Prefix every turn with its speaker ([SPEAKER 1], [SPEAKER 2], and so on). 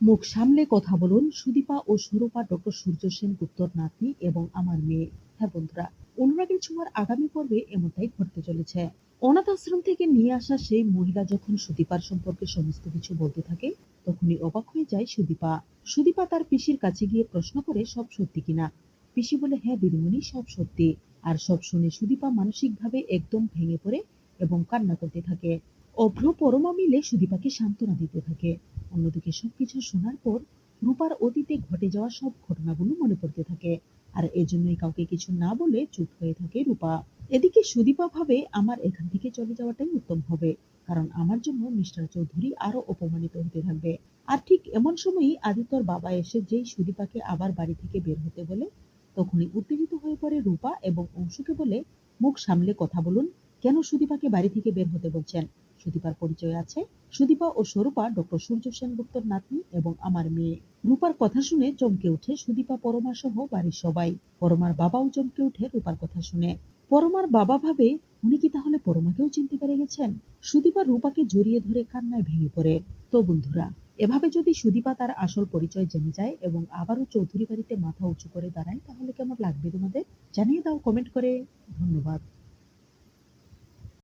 [SPEAKER 1] মুখ সামলে কথা বলুন সুদীপা ও সুরূপা ডক্টর সূর্য সেনগুপ্তর নাতনি এবং আমার মেয়ে। হ্যাঁ বন্ধুরা, অনুরাগের ছোঁয়ার আগামী পর্বে এমনটাই ঘটতে চলেছে। অনাথ আশ্রম থেকে নিয়ে আসা সেই মহিলা যখন সুদীপার সম্পর্কে সমস্ত কিছু বলতে থাকে, তখনই অবাক হয়ে যায় সুদীপা। সুদীপা তার পিসির কাছে গিয়ে প্রশ্ন করে, সব সত্যি কিনা? পিসি বলে হ্যাঁ দিদিমণি, সব সত্যি। আর সব শুনে সুদীপা মানসিকভাবে একদম ভেঙে পড়ে এবং কান্না করতে থাকে। অভ্র পরমা মিলে সুদীপাকে সান্ত্বনা দিতে থাকে। অন্যদিকে সবকিছু শোনার পর রূপার অতীতে ঘটে যাওয়া সব ঘটনাগুলো মনে পড়তে থাকে। আর এজন্যই কাউকে কিছু না বলে চুপ হয়ে থাকে রূপা। এদিকে সুদীপা ভাবে, আমার এখান থেকে চলে যাওয়াটাই উত্তম হবে। কারণ আমার জন্য মিস্টার চৌধুরী আরও অপমানিত হতে থাকবে। আর ঠিক এমন সময়ই আদিত্যর বাবা এসে যেই সুদীপাকে আবার বাড়ি থেকে বের হতে বলে, তখনই উত্তেজিত হয়ে পড়ে রূপা এবং অংশুকে বলে, মুখ সামলে কথা বলুন। কেন সুদীপাকে বাড়ি থেকে বের হতে বলছেন? সুদীপার পরিচয় আছে। সুদীপা ও স্বরূপা ডক্টর সূর্য সেনগুপ্তর নাতনি এবং আমার মেয়ে। রূপার কথা শুনে চমকে ওঠে সুদীপা পরমা সহ বাড়ির সবাই। পরমার বাবাও চমকে ওঠে রূপার কথা শুনে। পরমার বাবা ভাবে, উনি কি তাহলে পরমাকেও চিনতে পেরে গেছেন? সুদীপা রূপাকে জড়িয়ে ধরে কান্নায় ভেঙে পড়ে। তো বন্ধুরা, এভাবে যদি সুদীপা তার আসল পরিচয় জেনে যায় এবং আবারও চৌধুরী বাড়িতে মাথা উঁচু করে দাঁড়ায়, তাহলে কেমন লাগবে তোমাদের? জানিয়ে দাও কমেন্ট করে। ধন্যবাদ।